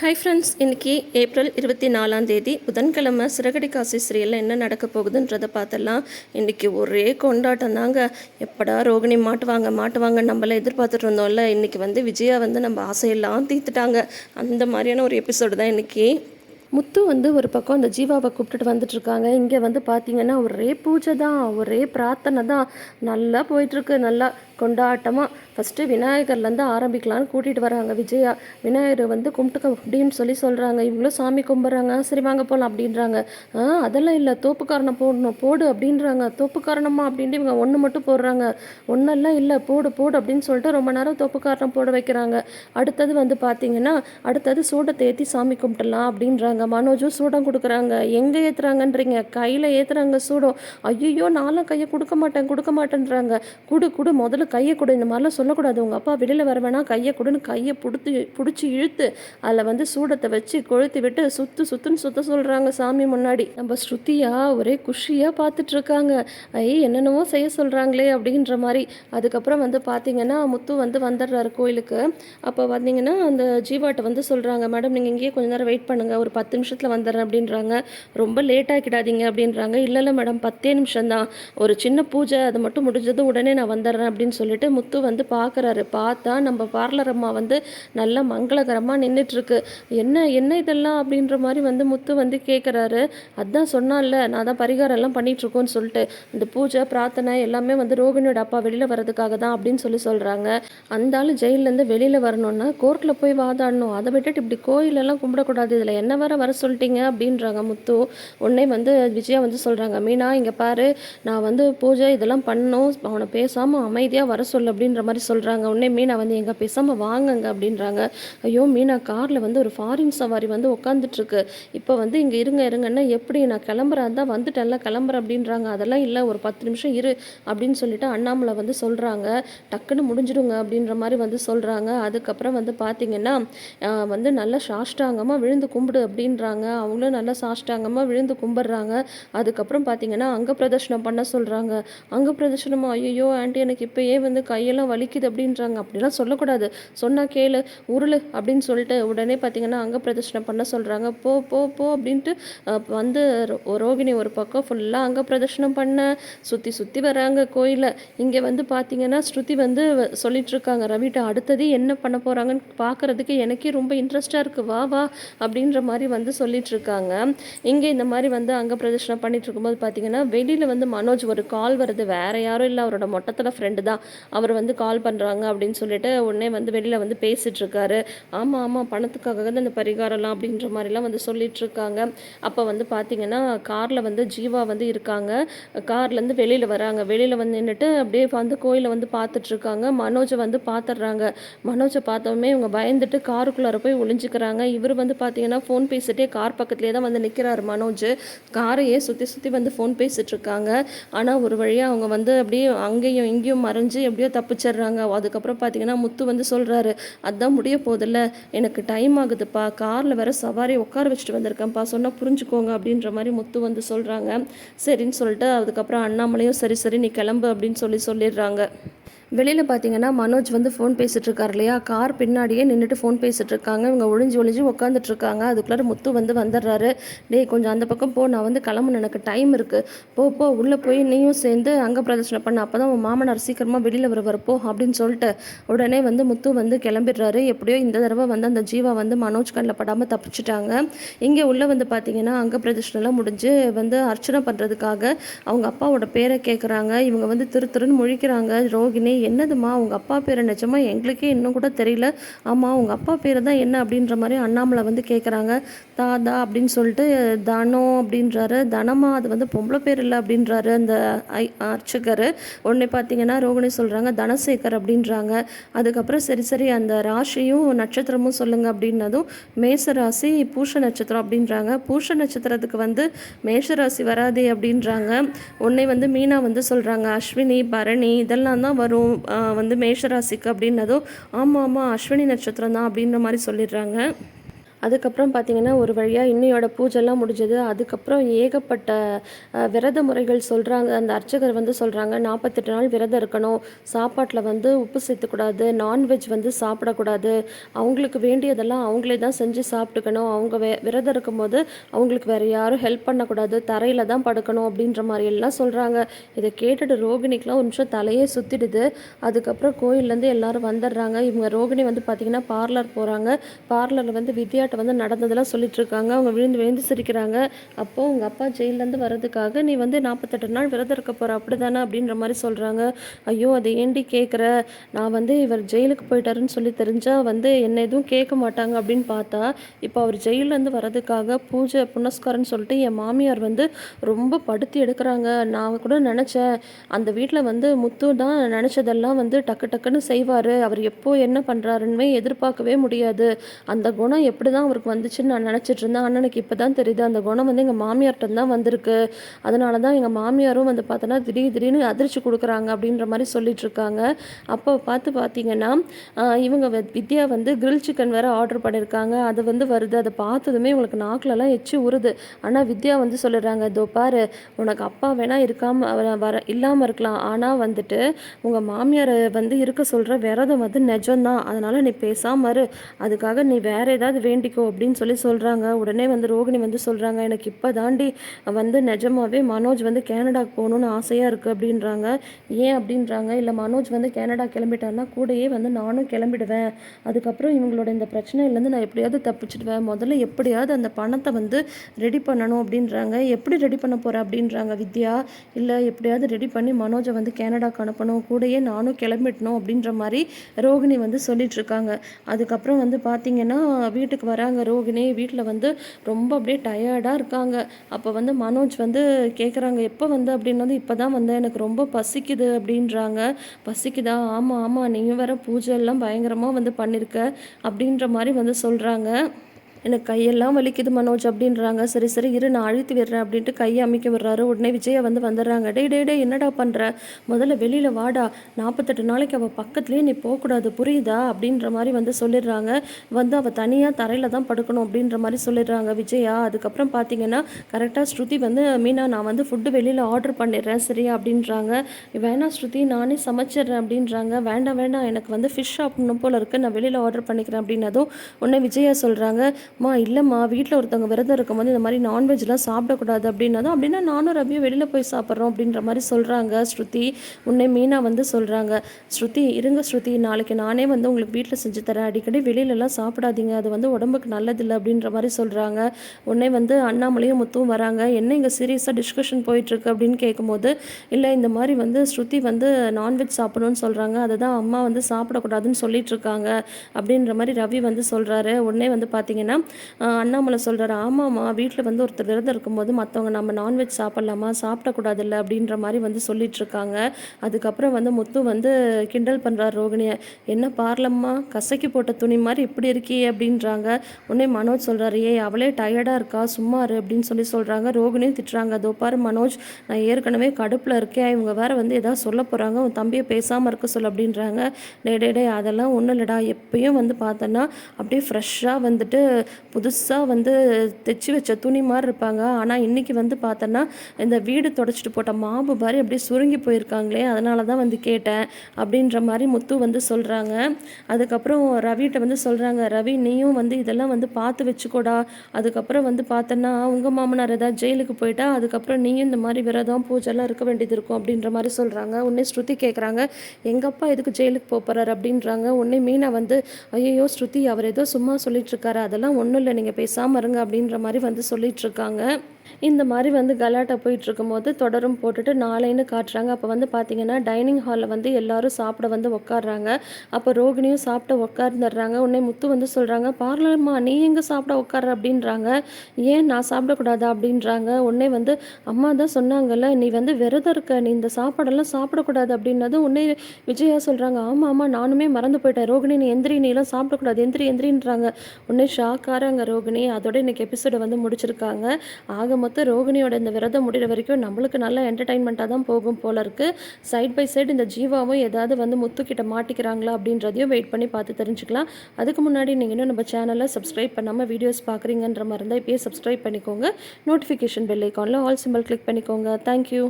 Hi friends இன்னைக்கு April இருபத்தி நாலாம் தேதி புதன்கிழமை சிறகடி காசி சீரியலில் என்ன நடக்க போகுதுன்றதை பார்த்தலாம் இன்றைக்கி ஒரே கொண்டாட்டம் தாங்க. எப்படா ரோகிணி மாட்டுவாங்க மாட்டுவாங்க நம்மள எதிர்பார்த்துட்டு இருந்தோம்ல. இன்னைக்கு வந்து விஜயா வந்து நம்ம ஆசையெல்லாம் தீர்த்துட்டாங்க. அந்த மாதிரியான ஒரு எபிசோடு தான் இன்றைக்கி முத்து வந்து ஒரு பக்கம் அந்த ஜீவாவை கூப்பிட்டுட்டு வந்துட்டுருக்காங்க இங்கே வந்து பார்த்தீங்கன்னா ஒரே பூஜை தான் ஒரே பிரார்த்தனை தான். நல்லா போயிட்டுருக்கு நல்லா கொண்டாட்டமாக ஃபஸ்ட்டு விநாயகர்லேருந்து ஆரம்பிக்கலான்னு கூட்டிகிட்டு வராங்க விஜயா. விநாயகர் வந்து கும்பிட்டுக்க அப்படின்னு சொல்லி சொல்கிறாங்க இவங்களும் சாமி கும்பிட்றாங்க. சரி வாங்க போகலாம் அப்படின்றாங்க. ஆ அதெல்லாம் இல்லை. தோப்புக்காரணம் போடணும். போடு அப்படின்றாங்க. தோப்புக்காரணமா அப்படின்ட்டு இவங்க ஒன்று மட்டும் போடுறாங்க. ஒன்றெல்லாம் இல்லை. போடு போடு அப்படின்னு சொல்லிட்டு ரொம்ப நேரம் தோப்புக்காரணம் போட வைக்கிறாங்க. அடுத்தது வந்து பார்த்தீங்கன்னா அடுத்தது சூடத்தை ஏற்றி சாமி கும்பிட்டுலாம் அப்படின்றாங்க. மனோஜும் சூடம் கொடுக்குறாங்க. எங்கே ஏற்றுறாங்கன்றீங்க கையில் ஏற்றுறாங்க சூடம். ஐயோ நானும் கையை கொடுக்க மாட்டேன் கொடுக்க மாட்டேன்றாங்க. குடு குடு முதல்ல கையை கொடு. இந்த மாதிரிலாம் சொல்லக்கூடாது. உங்கள் அப்பா வெளியில் வர கையை கொடுன்னு கையை பிடித்து பிடிச்சி இழுத்து அதில் வந்து சூடத்தை வச்சு கொளுத்தி விட்டு சுத்து சுத்துன்னு சுத்த சொல்கிறாங்க சாமி முன்னாடி. நம்ம ஸ்ருதியா ஒரே குஷியாக பார்த்துட்ருக்காங்க ஐ என்னென்னவோ செய்ய சொல்கிறாங்களே அப்படின்ற மாதிரி. அதுக்கப்புறம் வந்து பார்த்தீங்கன்னா முத்து வந்து வந்துடுறாரு கோயிலுக்கு. அப்போ வந்தீங்கன்னா அந்த ஜீவாட்டை வந்து சொல்கிறாங்க மேடம் நீங்கள் இங்கேயே கொஞ்ச நேரம் வெயிட் பண்ணுங்கள் ஒரு பத்து நிமிஷத்தில் வந்துடுறேன் அப்படின்றாங்க. ரொம்ப லேட் ஆக்கிடாதீங்க அப்படின்றாங்க. இல்லை இல்லை மேடம் பத்தே நிமிஷம் தான் ஒரு சின்ன பூஜை அது மட்டும் முடிஞ்சது உடனே நான் வந்துடுறேன் அப்படின்னு சொல்லிட்டு முத்து வந்து பார்க்குறாரு. பார்த்தா நம்ம பார்லர் அம்மா வந்து நல்லா மங்களகரமாக நின்றுட்டுருக்கு என்ன என்ன இதெல்லாம் அப்படின்ற மாதிரி வந்து முத்து வந்து கேட்குறாரு அதான் சொன்னான்ல நான் தான் பரிகாரம் எல்லாம் சொல்லிட்டு. இந்த பூஜை பிரார்த்தனை எல்லாமே வந்து ரோகிணியோட அப்பா வெளியில் வர்றதுக்காக தான் அப்படின்னு சொல்லி சொல்கிறாங்க அந்த ஆள் ஜெயிலேருந்து வெளியில் வரணும்னா கோர்ட்டில் போய் வாதாடணும் அதை விட்டுட்டு இப்படி கோயிலெல்லாம் கும்பிடக்கூடாது. இதில் என்ன வர வர சொல்லிட்டீங்க அப்படின்றாங்க முத்து. உடனே வந்து விஜயா வந்து சொல்கிறாங்க மீனா இங்கே பாரு. நான் வந்து பூஜை இதெல்லாம் பண்ணணும். அவனை பேசாமல் அமைதியாக வர சொல்லு அப்படின்ற மாதிரி சொல்கிறாங்க உடனே மீனா வந்து எங்கே பேசாமல் வாங்குங்க அப்படின்றாங்க. ஐயோ மீனா காரில் வந்து ஒரு ஃபாரின் சவாரி வந்து உட்காந்துட்ருக்கு இப்போ வந்து இங்கே இருங்க இருங்கன்னா எப்படி நான் கிளம்புறா தான் வந்துட்டேன்ல கிளம்புறேன் அப்படின்றாங்க. அதெல்லாம் இல்லை ஒரு பத்து நிமிஷம் இரு அப்படின்னு சொல்லிட்டு அண்ணாமலை வந்து சொல்கிறாங்க டக்குன்னு முடிஞ்சிடுங்க அப்படின்ற மாதிரி வந்து சொல்கிறாங்க அதுக்கப்புறம் வந்து பார்த்தீங்கன்னா வந்து நல்லா சாஷ்டாங்கமாக விழுந்து கும்பிடு அப்படின்றாங்க. அவங்களும் நல்லா சாஷ்டாங்கமாக விழுந்து கும்பிட்றாங்க. அதுக்கப்புறம் பார்த்தீங்கன்னா அங்க பிரதர்ஷனம் பண்ண சொல்கிறாங்க அங்க பிரதர்ஷனமாக ஐயோ ஆண்டி எனக்கு இப்போயே வந்து கையெல்லாம் வலிக்குது அப்படின்றாங்க. அப்படிலாம் சொல்லக்கூடாது. சொன்னால் கேளு உருளு அப்படின்னு சொல்லிட்டு உடனே பார்த்தீங்கன்னா அங்க பிரதர்ஷனம் பண்ண சொல்கிறாங்க போ போ போ அப்படின்ட்டு வந்து ரோ- ரோகிணி ஒரு பக்கம் ஃபுல்லாக அங்க பிரதர்ஷனம் பண்ண சுற்றி சுற்றி வராங்க கோயிலை இங்கே வந்து பார்த்தீங்கன்னா ஸ்ருதி வந்து வ- சொல்லிட்டு ரவிட்ட அடுத்தது என்ன பண்ண போகிறாங்கன்னு பார்க்குறதுக்கு எனக்கே ரொம்ப இன்ட்ரெஸ்டாக இருக்குது வா வா அப்படின்ற மாதிரி வந்து சொல்லிட்டுருக்காங்க. இங்கே இந்த மாதிரி வந்து அங்க பிரதர்ஷனம் பண்ணிட்டு இருக்கும்போது பார்த்தீங்கன்னா வெளியில் வந்து மனோஜ் ஒரு கால் வருது. வேறு யாரும் இல்லை. அவரோட மொட்டத்தில் ஃப்ரெண்டு தான். அவர் வந்து கால் பண்ணுறாங்க அப்படின்னு சொல்லிட்டு உடனே வந்து வெளியில் வந்து பேசிகிட்ருக்காரு ஆமாம் ஆமாம் பணத்துக்காக தான் இந்த பரிகாரம்லாம் அப்படின்ற மாதிரிலாம் வந்து சொல்லிகிட்ருக்காங்க அப்போ வந்து பார்த்தீங்கன்னா காரில் வந்து ஜீவா வந்து இருக்காங்க. கார்லேருந்து வெளியில் வராங்க. வெளியில் வந்து நின்றுட்டு அப்படியே வந்து கோயிலை வந்து பார்த்துட்ருக்காங்க மனோஜை வந்து பார்த்துட்றாங்க மனோஜை பார்த்தோமே இவங்க பயந்துட்டு காருக்குள்ளார போய் ஒளிஞ்சுக்கிறாங்க. இவர் வந்து பார்த்தீங்கன்னா ஃபோன் பேசிட்டே கார் பக்கத்துலேயே தான் வந்து நிற்கிறாரு மனோஜ். காரையே சுற்றி சுற்றி வந்து ஃபோன் பேசிகிட்ருக்காங்க இருக்காங்க ஆனால் ஒரு வழியாக அவங்க வந்து அப்படியே அங்கேயும் இங்கேயும் மறைஞ்சு எப்படியோ தப்பிச்சிடுறாங்க. அதுக்கப்புறம் பார்த்தீங்கன்னா முத்து வந்து சொல்கிறாரு அதான் முடிய போதில்ல எனக்கு டைம் ஆகுதுப்பா. காரில் வேற சவாரி உட்கார வச்சுட்டு வந்திருக்கேன்ப்பா. சொன்னால் புரிஞ்சுக்கோங்க. அப்படின்ற மாதிரி முத்து வந்து சொல்கிறாங்க சரின்னு சொல்லிட்டு அதுக்கப்புறம் அண்ணாமலையும் சரி சரி நீ கிளம்பு. அப்படின்னு சொல்லி சொல்லிடுறாங்க. வெளியில் பார்த்தீங்கன்னா மனோஜ் வந்து ஃபோன் பேசிட்டு இல்லையா? கார் பின்னாடியே நின்றுட்டு ஃபோன் பேசிகிட்ருக்காங்க இருக்காங்க இவங்க ஒழிஞ்சு ஒழிஞ்சு உட்காந்துட்டு இருக்காங்க முத்து வந்து வந்துடுறாரு. டேய் கொஞ்சம் அந்த பக்கம் போ. நான் வந்து கிளம்பணும் எனக்கு டைம் இருக்குது போ போ. உள்ளே போய் நீயும் சேர்ந்து அங்க பிரதர்ஷனம் பண்ண. அப்போ தான் உன் மாமனார் சீக்கிரமாக வெளியில் வர வரப்போ அப்படின்னு சொல்லிட்டு உடனே வந்து முத்து வந்து கிளம்பிடுறாரு. எப்படியோ இந்த தடவை வந்து அந்த ஜீவா வந்து மனோஜ் கண்ணில் படாமல் தப்பிச்சிட்டாங்க. இங்கே உள்ளே வந்து பார்த்தீங்கன்னா அங்க பிரதர்ஷனெலாம் முடிஞ்சு வந்து அர்ச்சனை பண்ணுறதுக்காக அவங்க அப்பாவோட பேரை கேட்குறாங்க இவங்க வந்து திரு திருன்னு முழிக்கிறாங்க. ரோகிணி என்னதுமா உங்கள் அப்பா பேர் நிச்சயமா எங்களுக்கே இன்னும் கூட தெரியல. ஆமாம் உங்கள் அப்பா பேர் தான் என்ன அப்படின்ற மாதிரி அண்ணாமலை வந்து கேட்குறாங்க தாதா அப்படின்னு சொல்லிட்டு தனம் அப்படின்றாரு. தனமா அது வந்து பொம்பளை பேர் இல்லை அப்படின்றாரு அந்த ஐ அர்ச்சகர். உடனே பார்த்தீங்கன்னா ரோகிணி சொல்கிறாங்க தனசேகர் அப்படின்றாங்க. அதுக்கப்புறம் சரி சரி அந்த ராசியும் நட்சத்திரமும் சொல்லுங்கள் அப்படின்னதும் மேச ராசி பூஷ நட்சத்திரம் அப்படின்றாங்க. பூஷ நட்சத்திரத்துக்கு வந்து மேஷ ராசி வராதே அப்படின்றாங்க. உன்னை வந்து மீனா வந்து சொல்கிறாங்க அஸ்வினி பரணி இதெல்லாம் தான் வரும். வந்து மேஷராசிக்கு அப்படின்னதும் ஆமாம் ஆமாம் அஸ்வினி நட்சத்திரம் தான் அப்படின்ற மாதிரி சொல்லிடுறாங்க. அதுக்கப்புறம் பார்த்தீங்கன்னா ஒரு வழியாக இன்னையோட பூஜைலாம் முடிஞ்சது. அதுக்கப்புறம் ஏகப்பட்ட விரத முறைகள் சொல்கிறாங்க அந்த அர்ச்சகர் வந்து சொல்கிறாங்க நாற்பத்தெட்டு நாள் விரதம் இருக்கணும். சாப்பாட்டில் வந்து உப்பு சேர்த்துக்கூடாது. நான்வெஜ் வந்து சாப்பிடக்கூடாது. அவங்களுக்கு வேண்டியதெல்லாம் அவங்களே தான் செஞ்சு சாப்பிட்டுக்கணும். அவங்க வே விரதம் இருக்கும்போது அவங்களுக்கு வேறு யாரும் ஹெல்ப் பண்ணக்கூடாது. தரையில் தான் படுக்கணும். அப்படின்ற மாதிரி எல்லாம் சொல்கிறாங்க இதை கேட்டுட்டு ரோகிணிக்கெலாம் ஒரு நிமிஷம் தலையே சுற்றிடுது அதுக்கப்புறம் கோயிலேருந்து எல்லாரும் வந்துடுறாங்க. இவங்க ரோகிணி வந்து பார்த்திங்கன்னா பார்லர் போகிறாங்க பார்லரில் வந்து வித்யா விளையாட்டு வந்து நடந்ததெல்லாம் சொல்லிட்டு இருக்காங்க அவங்க விழுந்து விழுந்து சிரிக்கிறாங்க. அப்போது உங்கள் அப்பா ஜெயிலேருந்து வர்றதுக்காக நீ வந்து நாற்பத்தெட்டு நாள் விரதம் இருக்க போகிற அப்படி தானே அப்படின்ற மாதிரி சொல்கிறாங்க ஐயோ அதை ஏண்டி கேட்குற நான் வந்து இவர் ஜெயிலுக்கு போயிட்டாருன்னு சொல்லி தெரிஞ்சால் வந்து என்ன எதுவும் கேட்க மாட்டாங்க அப்படின்னு பார்த்தா இப்போ அவர் ஜெயிலேருந்து வர்றதுக்காக பூஜை புனஸ்காரம்னு சொல்லிட்டு என் மாமியார் வந்து ரொம்ப படுத்தி எடுக்கிறாங்க. நான் கூட நினச்சேன் அந்த வீட்டில் வந்து முத்து தான் நினச்சதெல்லாம் வந்து டக்கு டக்குன்னு செய்வார். அவர் எப்போ என்ன பண்ணுறாருன்னு எதிர்பார்க்கவே முடியாது. அந்த குணம் எப்படி தான் அவருக்கு வந்துச்சுன்னு நான் நினச்சிட்டு இருந்தேன். ஆனால் எனக்கு இப்போ தான் தெரியுது. அந்த குணம் வந்து எங்கள் மாமியார்கிட்ட தான் வந்திருக்கு. அதனால தான் எங்கள் மாமியாரும் வந்து பார்த்தோன்னா திடீர் திடீர்னு அதிர்ச்சி கொடுக்குறாங்க அப்படின்ற மாதிரி சொல்லிட்டு இருக்காங்க. அப்போ பார்த்து பார்த்தீங்கன்னா இவங்க வித்யா வந்து கிரில் சிக்கன் வேறு ஆர்டர் பண்ணியிருக்காங்க. அது வந்து வருது. அதை பார்த்ததுமே உங்களுக்கு நாக்குலலாம் எச்சி உருது. ஆனால் வித்யா வந்து சொல்லிடுறாங்க இதோ பாரு உனக்கு அப்பா வேணால் இருக்காமல் வர- வர இல்லாமல் இருக்கலாம். ஆனால் வந்துட்டு உங்கள் மாமியாரை வந்து இருக்க சொல்கிற விரதம் வந்து நிஜம்தான். அதனால் நீ பேசாமல் அதுக்காக நீ வேறு ஏதாவது வேண்டிக்கோ அப்படின்னு சொல்லி சொல்கிறாங்க உடனே வந்து ரோகிணி வந்து சொல்கிறாங்க எனக்கு இப்போ தாண்டி வந்து நிஜமாவே மனோஜ் வந்து கேனடாக்கு போகணுன்னு ஆசையாக இருக்குது அப்படின்றாங்க. ஏன் அப்படின்றாங்க இல்லை மனோஜ் வந்து கேனடா கிளம்பிட்டாருன்னா கூடயே வந்து நானும் கிளம்பிடுவேன். அதுக்கப்புறம் இவங்களோட இந்த பிரச்சனையிலேருந்து நான் எப்படியாவது தப்பிச்சிடுவேன். முதல்ல எப்படியாவது அந்த பணத்தை வந்து ரெடி பண்ணணும் அப்படின்றாங்க. எப்படி ரெடி பண்ண போகிற அப்படின்றாங்க வித்யா. இல்லை எப்படியாவது ரெடி பண்ணி மனோஜை வந்து கேனடாக்கு அனுப்பணும். கூடயே நானும் கிளம்பிடணும் அப்படின்ற மாதிரி ரோகிணி வந்து சொல்லிட்டு இருக்காங்க. அதுக்கப்புறம் வந்து பார்த்தீங்கன்னா வீட்டுக்கு வர வராங்க. ரோகிணி வீட்டில் வந்து ரொம்ப அப்படியே டயர்டாக இருக்காங்க. அப்போ வந்து மனோஜ் வந்து கேட்குறாங்க எப்போ வந்து? அப்படின்னு வந்து இப்போ தான் வந்து. எனக்கு ரொம்ப பசிக்குது அப்படின்றாங்க. பசிக்குதா? ஆமாம் ஆமாம் நீங்கள் வேறு பூஜை எல்லாம் பயங்கரமாக வந்து பண்ணியிருக்க அப்படின்ற மாதிரி வந்து சொல்கிறாங்க எனக்கு கையெல்லாம் வலிக்குது மனோஜ் அப்படின்றாங்க. சரி சரி இரு நான் அழுத்தி விடுறேன் அப்படின்ட்டு கையை அமைக்க விடுறாரு. உடனே விஜயா வந்து வந்துடுறாங்க. டே டே டே என்னடா பண்ணுற முதல்ல வெளியில் வாடா. நாற்பத்தெட்டு நாளைக்கு அவள் பக்கத்துலேயே நீ போகக்கூடாது. புரியுதா? அப்படின்ற மாதிரி வந்து சொல்லிடுறாங்க. வந்து அவள் தனியாக தரையில் தான் படுக்கணும் அப்படின்ற மாதிரி சொல்லிடுறாங்க விஜயா. அதுக்கப்புறம் பார்த்தீங்கன்னா கரெக்டாக ஸ்ருதி வந்து மீனா நான் வந்து ஃபுட்டு வெளியில் ஆர்டர் பண்ணிடுறேன். சரியா? அப்படின்றாங்க. வேணாம் ஸ்ருதி நானே சமைச்சிடுறேன். அப்படின்றாங்க. வேண்டாம் வேண்டாம். எனக்கு வந்து ஃபிஷ் சாப்பிடணும் போல இருக்குது நான் வெளியில் ஆர்டர் பண்ணிக்கிறேன். அப்படின்னதும் உடனே விஜயா சொல்கிறாங்க மா இல்லைம்மா வீட்டில் ஒருத்தவங்க விரதம் இருக்கும்போது இந்த மாதிரி நான்வெஜ்லாம் சாப்பிடக்கூடாது அப்படின்னா தான். அப்படின்னா நானும் ரவியும் வெளியில் போய் சாப்பிட்றோம் அப்படின்ற மாதிரி சொல்கிறாங்க ஸ்ருதி. உன்னை மீனா வந்து சொல்கிறாங்க ஸ்ருதி இருங்க ஸ்ருதி நாளைக்கு நானே வந்து உங்களுக்கு வீட்டில் செஞ்சு தரேன். அடிக்கடி வெளியிலலாம் சாப்பிடாதீங்க. அது வந்து உடம்புக்கு நல்லதில்லை அப்படின்ற மாதிரி சொல்கிறாங்க உடனே வந்து அண்ணாமலையும் முத்துவும் வராங்க. என்ன இங்கே சீரியஸாக டிஸ்கஷன் போயிட்டுருக்கு? அப்படின்னு கேட்கும்போது இல்லை இந்த மாதிரி வந்து ஸ்ருதி வந்து நான்வெஜ் சாப்பிடணும்னு சொல்கிறாங்க அதை தான் அம்மா வந்து சாப்பிடக்கூடாதுன்னு சொல்லிட்டு இருக்காங்க அப்படின்ற மாதிரி ரவி வந்து சொல்கிறாரு உடனே வந்து பார்த்தீங்கன்னா அண்ணாமலை சொல்கிறாரு ஆமாம்மா வீட்டில் வந்து ஒருத்தர் விரதம் இருக்கும்போது மற்றவங்க நம்ம நான்வெஜ் சாப்பிட்லாமா சாப்பிடக்கூடாதுல்ல அப்படின்ற மாதிரி வந்து சொல்லிட்டுருக்காங்க அதுக்கப்புறம் வந்து முத்து வந்து கிண்டல் பண்ணுறாரு ரோகிணியை. என்ன பார்லம்மா கசக்கி போட்ட துணி மாதிரி இப்படி இருக்கியே அப்படின்றாங்க. உடனே மனோஜ் சொல்கிறாரு ஏய் அவளே டயர்டாக இருக்கா சும்மா இரு அப்படின்னு சொல்லி சொல்கிறாங்க ரோகிணியும் திட்டுறாங்க அதோ பாரு மனோஜ் நான் ஏற்கனவே கடுப்பில் இருக்கேன் இவங்க வேற வந்து ஏதாவது சொல்ல போகிறாங்க உன் தம்பியை பேசாமல் இருக்க சொல்ல அப்படின்றாங்க. டே டே டே அதெல்லாம் ஒன்றும் இல்லைடா எப்பயும் வந்து பார்த்தோன்னா அப்படியே ஃப்ரெஷ்ஷாக வந்துட்டு புதுசாக வந்து தைச்சி வச்ச துணி மாதிரி இருப்பாங்க. ஆனால் இன்றைக்கி வந்து பார்த்தோன்னா இந்த வீடு தொடச்சிட்டு போட்ட மாவு மாதிரி அப்படியே சுருங்கி போயிருக்காங்களே அதனால தான் வந்து கேட்டேன் அப்படின்ற மாதிரி முத்து வந்து சொல்கிறாங்க அதுக்கப்புறம் ரவிகிட்ட வந்து சொல்கிறாங்க ரவி நீயும் வந்து இதெல்லாம் வந்து பார்த்து வச்சுக்கோடா. அதுக்கப்புறம் வந்து பார்த்தோன்னா உங்கள் மாமனார் ஏதாவது ஜெயிலுக்கு போயிட்டா அதுக்கப்புறம் நீயும் இந்த மாதிரி விரதம் பூஜைலாம் இருக்க வேண்டியது இருக்கும் அப்படின்ற மாதிரி சொல்கிறாங்க உன்னே ஸ்ருதி கேட்குறாங்க எங்கள் அப்பா எதுக்கு ஜெயிலுக்கு போகிறார் அப்படின்றாங்க. உன்னே மீனா வந்து ஐயோ ஸ்ருதி அவர் ஏதோ சும்மா சொல்லிட்டு இருக்காரு. அதெல்லாம் ஒன்றும் இல்லை நீங்கள் பேசாமல் இருங்க அப்படின்ற மாதிரி வந்து சொல்லிட்டு இருக்காங்க. இந்த மாதிரி வந்து கலாட்டா போயிட்டு இருக்கும்போது தொடரும் போட்டுட்டு நாளைன்னு காட்டுறாங்க. அப்போ வந்து பார்த்தீங்கன்னா டைனிங் ஹாலில் வந்து எல்லாரும் சாப்பிட வந்து உட்காடுறாங்க அப்போ ரோகிணியும் சாப்பிட உட்கார்ந்துடுறாங்க உடனே முத்து வந்து சொல்கிறாங்க பார்லம்மா நீ எங்கே சாப்பிட உட்கார அப்படின்றாங்க. ஏன் நான் சாப்பிடக்கூடாதா? அப்படின்றாங்க. உடனே வந்து அம்மா தான் சொன்னாங்கல்ல நீ வந்து விரதம் இருக்க. நீ இந்த சாப்பாடெல்லாம் சாப்பிடக்கூடாது. அப்படின்னதும் உடனே விஜயா சொல்கிறாங்க ஆமாம் ஆமாம் நானுமே மறந்து போயிட்டேன். ரோகிணி நீ எந்திரி நீ எல்லாம் சாப்பிடக்கூடாது. எந்திரி எந்திரின்றாங்க. உடனே ஷாக்காராங்க ரோகிணி. அதோட இன்னைக்கு எபிசோடை வந்து முடிச்சிருக்காங்க. ஆக மொத்தம் ரோகிணியோட இந்த விரதம் முடிகிற வரைக்கும் நம்மளுக்கு நல்ல என்டர்டைன்மெண்ட்டாக தான் போகும் போல இருக்குது சைட் பை சைடு இந்த ஜீவாவும் ஏதாவது வந்து முத்துக்கிட்ட மாட்டிக்கிறாங்களா அப்படின்றதையும் வெயிட் பண்ணி பார்த்து தெரிஞ்சுக்கலாம். அதுக்கு முன்னாடி நீங்கள் இன்னும் நம்ம சேனலை சப்ஸ்கிரைப் பண்ணாமல் வீடியோஸ் பார்க்குறீங்கன்ற மாதிரி இருந்தால் இப்போயே சப்ஸ்கிரைப் பண்ணிக்கோங்க. நோட்டிஃபிகேஷன் பெல் ஐக்கானில் ஆல் சிம்பிள் கிளிக் பண்ணிக்கோங்க. Thank you